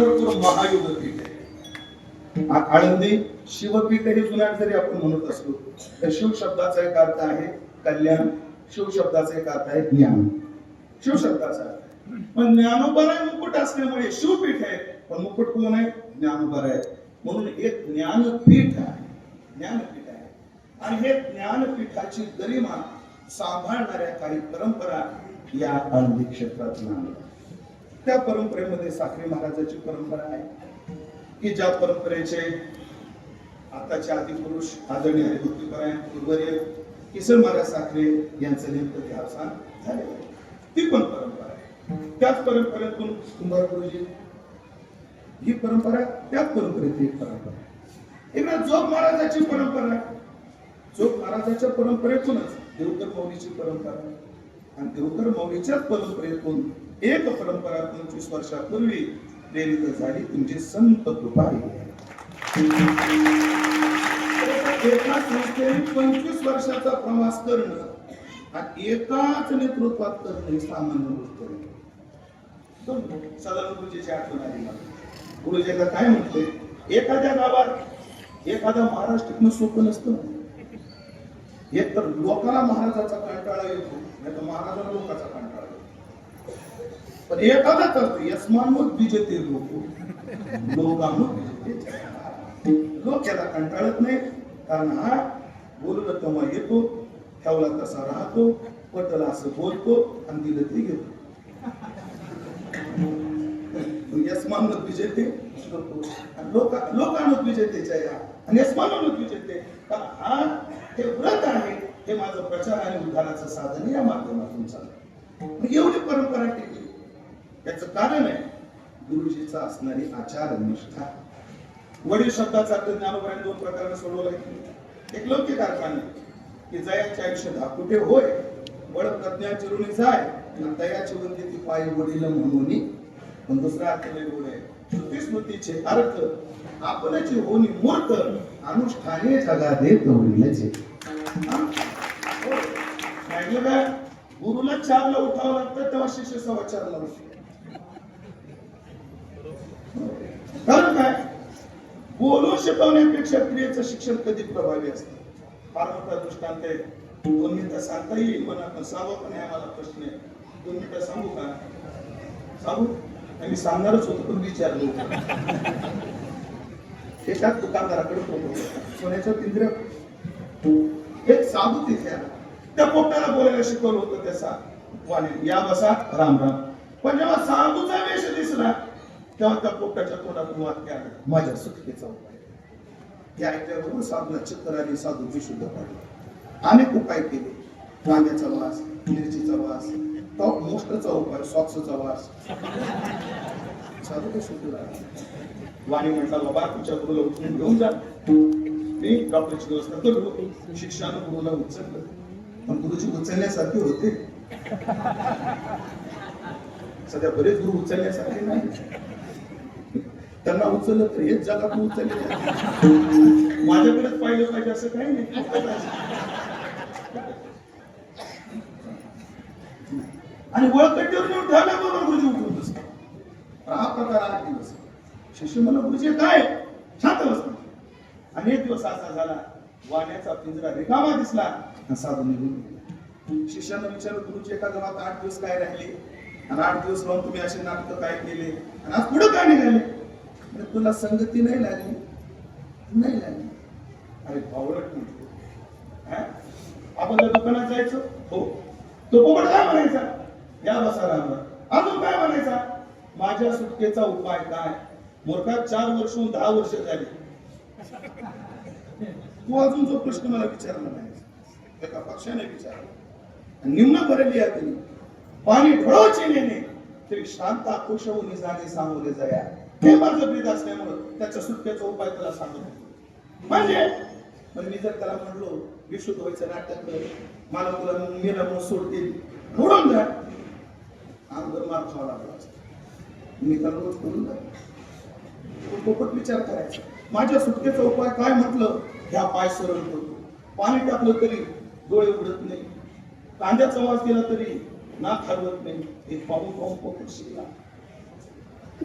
महायुग पीठ आहे. आळंदी शिवपीठ हे जुन्यात जरी आपण म्हणत असलो तर शिव शब्दाचा एक अर्थ आहे कल्याण शिव शब्दाचा एक अर्थ आहे ज्ञान. शिव शब्दाचा अर्थ पण ज्ञानोबराय मुकुट असल्यामुळे शिवपीठ आहे पण मुकुट कोण आहे? ज्ञानोबराय आहे. म्हणून एक ज्ञानपीठ आहे. ज्ञानपीठ आहे. आणि हे ज्ञानपीठाची गरिमा सांभाळणाऱ्या काही परंपरा या आळंदी क्षेत्रात नांदतात त्या परंपरेमध्ये साखरे महाराजाची परंपरा आहे. की ज्या परंपरेचे आताचे आदिपुरुष आदरणीय हरिभक्तीपरायण गुरुवर्य किसन महाराज साखरे यांचं नेमकं ध्यासान झाले ती पण परंपरा आहे. त्याच परंपरेतून कुंभार गुरुजी ही परंपरा त्याच परंपरेची एक परंपरा आहे. इकडे जोग महाराजाची परंपरा आहे. जोग महाराजाच्या परंपरेतूनच देवकर मौलीची परंपरा आणि देवकर मौलीच्याच परंपरेतून एक परंपरा पंचवीस वर्षापूर्वी प्रेरित झाली तुमचे संत कृपा आहे. एका संस्थेने पंचवीस वर्षाचा प्रवास करणं आणि एकाच नेतृत्वात करणं ही सामान्य गोष्ट नाही. दोन- गुरुजीची आठवण आली मला गुरुजीला काय म्हणतोय एखाद्या गावात एखादा महाराष्ट्रातनं सोपं नसतं एक तर लोकांना महाराजाचा कंटाळा येतो नाही तर महाराजाला लोकांचा कंटाळा पण एखादा करतो यस्मानमत विजेते लोक. लोकांना विजेते लोक याला कंटाळत नाही कारण हा बोललं तेव्हा येतो ठेवला तसा राहतो पटला असं बोलतो आणि दिलं ते घेतो. यस्मानमत विजेते लोक लोकांना विजेतेच्या या आणि यस्मानमत विजेते हा हे व्रत आहे हे माझं प्रचार आणि उद्धाराचं साधन या माध्यमातून चालतं एवढी परंपरा टिकली. त्याचं कारण आहे गुरुजीचा असणारी आचार निष्ठा. वडील शब्दाचा अर्थ ज्ञानोबाने दोन प्रकाराने सोडवलाय. एक लौकिक अर्थाने की जयाचे आयुष्य धाकुटे होय वड प्रज्ञा चिरुणी जाय आणि दयाची वंदी ती पाय वडील म्हणून. पण दुसरा अर्थ वेगवेगळा आहे श्रुती स्मृतीचे अर्थ आपल्याची होणी मूर्त अनुष्ठाने जगा देत वडिलाचे काय गुरुला चारला उठावं लागतं तेव्हा शिष्य सव्वा चारला उठतो. कारण काय? बोलून शिकवण्यापेक्षा क्रियेचं शिक्षण कधी प्रभावी असतं? फार मोठा दृष्टांत आहे. दोन मिनिटं सांगता येईल पण आपण सांगा पण आहे मला प्रश्न आहे. दोन मिनिटं सांगू का? सांगू? मी सांगणारच होतो पण विचारलो एका दुकानदाराकडे फोटो सोन्याच्या तिंद्र एक साधू तिथे आला. त्या पोटाला बोलायला शिकवलं होतं त्याचा. वाणी या बसा राम राम. पण जेव्हा साधूचा वेश दिसला तेव्हा त्या पोपटाच्या तोंडातून वाक्य आलं माझ्या सुटकेचा उपाय. हे ऐकल्याबरोबर साधूला चक्कर आली शुद्ध पाडली. अनेक उपाय केले. कांद्याचा वास मिरचीचा वास टॉप मोस्टचा उपाय सॉक्सचा वास. साधू शुद्ध वाणी म्हटला बाबा तुमच्या गुरुला उचलून घेऊन जा. मी डॉक्टरची व्यवस्था करतो शिक्षण गुरुला उचललं. पण गुरुजी उचलण्यासारखे होते. सध्या बरेच गुरु उचलण्यासारखे नाही त्यांना उचललं तर हेच जगात उचलले माझ्याकडेच पाहिलं पाहिजे असं काही नाही. आणि वळकट्टीवर नेऊन ठेवल्याबरोबर गुरुजी उठवत बसतात हा प्रकार आठ दिवस. शिष्य मला गुरुजी काय? शांत बसत आणि एक दिवस असा झाला वाण्याचा पिंजरा रिकामा दिसला साधू निघून गेला. शिष्यानं विचारलं गुरुजी एका गावात आठ दिवस काय राहिले? आणि आठ दिवस राहून तुम्ही असे नाटक काय केले? आणि आज पुढे काय निघाले? तुला संगती नाही लागली? नाही लागली. अरे भावडट आपण त्या दुकानात जायचं? हो. तो पोपट काय म्हणायचा? या बसारांवर अजून काय म्हणायचा? माझ्या सुटकेचा उपाय काय? मूर्खात चार वर्ष होऊन दहा वर्ष झाली. तू अजून जो प्रश्न मला विचारला नाही एका पक्षाने विचारला. आणि निम्न भरली आहे तुम्ही. पाणी ढळावचे नेणे तरी शांत आक्रोश होऊन जाणे सामोरे जाया. हे माझं ब्रीद असल्यामुळं त्याच्या सुटकेचा उपाय त्याला सांगत म्हणजे पण मी जर त्याला म्हणलो विशुद्ध व्हायचं नाटक कर मला तुला मेला म्हणून सोडतील म्हणून जा आमदार मार खावा लागला मी त्याला रोज करून जातो. पोपट विचार करायचा माझ्या सुटकेचा उपाय काय म्हटलं? ह्या पाय सरळ करतो पाणी टाकलं तरी डोळे उडत नाही. कांद्याचा वास केला तरी नाक हलवत नाही. हे पाहून पाहून पोपट शिकला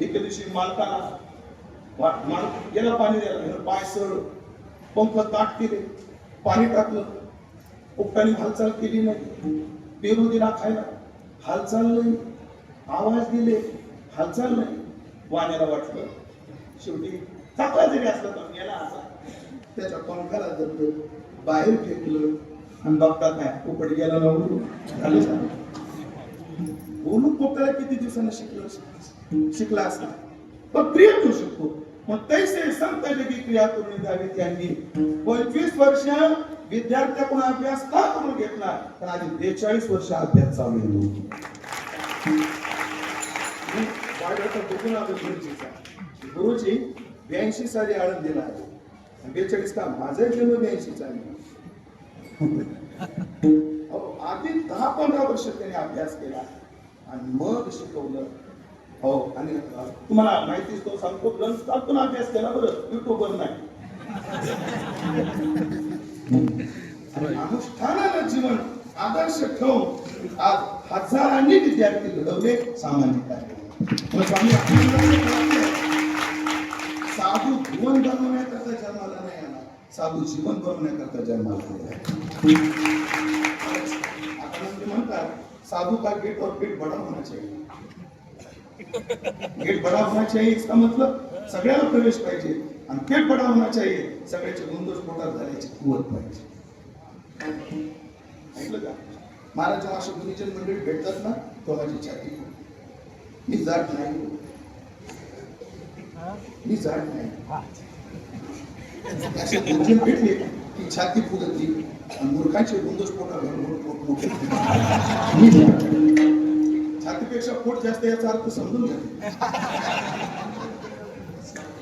एके दिवशी मालकाला वा- मालक गेला पाणी द्यायला पाय सरळ पंप ताट केले. पाणी टाकलं. पोपटाने हालचाल केली नाही. पेरू दिला खायला. हालचाल नाही. आवाज दिले. हालचाल नाही. वाण्याला वाटलं. शेवटी चांगला जरी असला तर गेला असा. त्याच्या पंखाला धरलं बाहेर फेकलं आणि बघतात काय पोपट गेला ना उडून झालं झालं. पोपटाला किती दिवसांना शिकलं? शिकला असता. पण प्रिय करू शकतो मग तैसे संत जगी क्रिया करून द्यावी त्यांनी. पंचवीस वर्ष विद्यार्थ्याकडून अभ्यास का करून घेतला तर आधी बेचाळीस वर्ष अभ्यास चालू येतो गुरुजीचा. गुरुजी ब्याऐंशी साली आळंदीला आहे बेचाळीस का? माझा जन्म ब्याऐंशी साली. अहो, आधी दहा पंधरा वर्ष त्याने अभ्यास केला. आणि मग शिकवलं. हो आणि तुम्हाला माहितीच तो सांगतो ग्रंथ ग्रंथातून अभ्यास केला बरं युट्यूबवर नाही. आणि अनुष्ठानानं जीवन आदर्श ठेवून आज हजारांनी विद्यार्थी घडवले सामान्य कार्य. स्वामी साधू भुवन बनवण्याकरता जन्माला नाही आला साधू जीवन बनवण्याकरता जन्माला म्हणतात साधू का गेट और पेट बड़ा होना चाहिए गेट बड़ा होना चाहिए इसका मतलब सगळ्याला प्रवेश पाहिजे. आणि गेट बड़ा होना चाहिए सगळ्याचे गुंदोष पोटात झाल्याची कुवत पाहिजे. ऐकलं का? महाराज जेव्हा अशा गुरुजन मंडळी भेटतात ना तेव्हा माझी छाती मी जात नाही. मी जात नाही. असे गुरुजन भेटले की छाती फुगतली आणि मूर्खांचे गुंदोष पोटात घालून पोट मी जात नाही. छातीपेक्षा पोट जास्त याचा अर्थ समजून घ्या.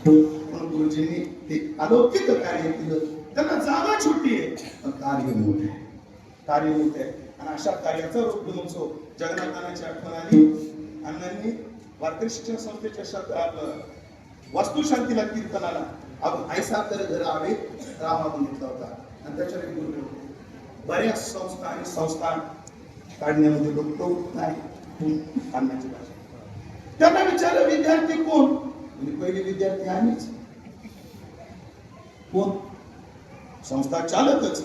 म्हणून गुरुजींनी ते अलौकिक कार्य केलं. त्यांना जागा छोटी आहे. पण कार्य मोठे कार्य मोठे आहे. आणि अशा कार्याचा रूप महोत्सव जगन्नाथांची आठवण आली अण्णांनी वारकरी शिक्षण संस्थेच्या शब्द आपलं वास्तुशांतीला कीर्तनाला आपण ऐसा तर घर आवे रामातून घेतला होता. आणि त्याच्यावर गुरु बऱ्याच संस्था आणि संस्था काढण्यामध्ये लोक नाही कोण अण्णाची भाषा त्यांना विचारलं विद्यार्थी कोण? म्हणजे पहिले विद्यार्थी आम्हीच. कोण? संस्था चालकच.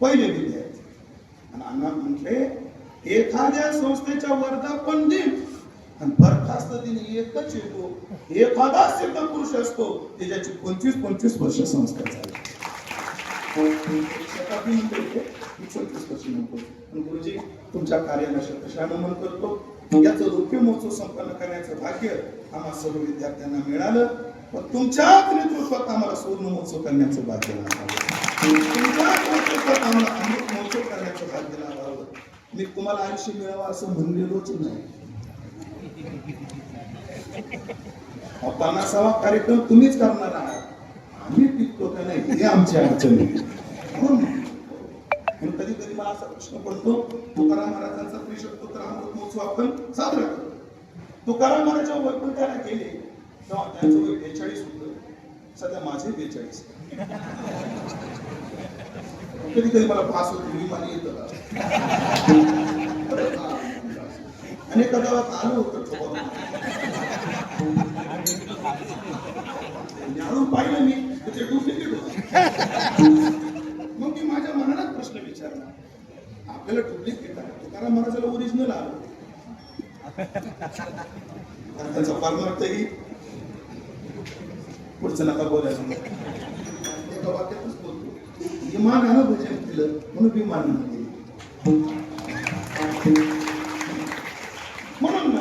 पहिले विद्यार्थी. आणि अण्णा म्हटले एखाद्या संस्थेच्या वर्धापन दिन आणि बरखास्त दिन एकच येतो. एखादा सिद्ध पुरुष असतो त्याच्याची पंचवीस पंचवीस वर्ष संस्था चालते शताब्दी म्हणतो इथे, वर्ष म्हणतो. पण गुरुजी तुमच्या कार्याला शतशः नमन करतो. याचं रौप्य महोत्सव संपन्न करण्याचं भाग्य आम्हा सर्व विद्यार्थ्यांना मिळालं. पण तुमच्याच नेतृत्वात आम्हाला सुवर्ण महोत्सव करण्याचं भाग्य तुमच्याच नेतृत्वात आम्हाला अमृत महोत्सव करण्याचं भाग्य लाभावं. मी तुम्हाला आयुष्य मिळावं असं म्हणलेलोच नाही. पन्नासावा कार्यक्रम तुम्हीच करणार आहात. आम्ही टिकतो का नाही. हे आमची अडचण आहे. हो कधी कधी मला असा प्रश्न पडतो तुकाराम महाराजांचा त्रिशक्तोत्तर अमृत महोत्सव आपण साजरा करतो. तुकाराम महाराज जेव्हा वैकुंठाला गेले तेव्हा त्यांचं वय बेचाळीस होत. सध्या माझे बेचाळीस. कधी कधी मला पास होतो मी मला येत. आणि गावात आलो होतो पाहिलं मी त्याचे डुप्लिकेट होत मग मी माझ्या मनालाच प्रश्न विचारला आपल्याला डुप्लिकेट आहे तुकाराम महाराजाला ओरिजिनल आलं आणि त्याचा परमार्थही पुढचं नका बोलायला एका वाक्यातच बोलतो. विमानानं भजन केलं म्हणून विमानानं केलं म्हणून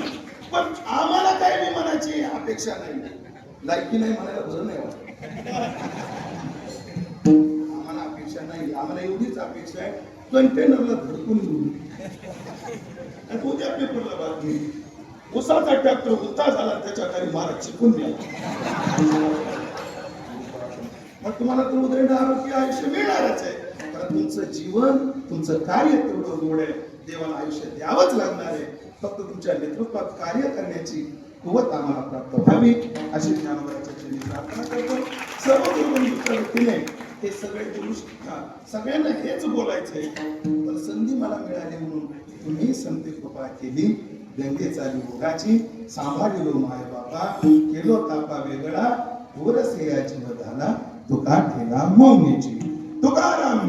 पण आम्हाला काय विमानाची अपेक्षा नाही. लायकी नाही म्हणायला बरं नाही वाटत. आम्हाला अपेक्षा नाही. आम्हाला एवढीच अपेक्षा आहे. कंटेनरला धडकून आणि उद्या पेपरला बातमी उसाचा ट्रॅक्टर उलता झाला त्याच्याखाली मारा चिकून द्या मग तुम्हाला तर उदयन आरोग्य आयुष्य मिळणारच आहे. कारण तुमचं जीवन तुमचं कार्य तेवढं गोड आहे देवाला आयुष्य द्यावंच लागणार आहे. फक्त तुमच्या नेतृत्वात कार्य करण्याची कुवत आम्हाला प्राप्त व्हावी अशी ज्ञानोबाच्या प्रार्थना करतो. सर्व गुरुबंधूच्या व्यक्तीने हे सगळे गुरु हा, सगळ्यांना हेच बोलायचंय तर संधी मला मिळाली म्हणून तुम्ही संधी कृपा केली. गंगेचा भोगाची सांभाळलो माय बाबा केलो तापा वेगळा थोरस मधाला झाला तुका ठेला मौनीची. तुकाराम.